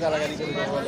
গালাগালি করে দেওয়া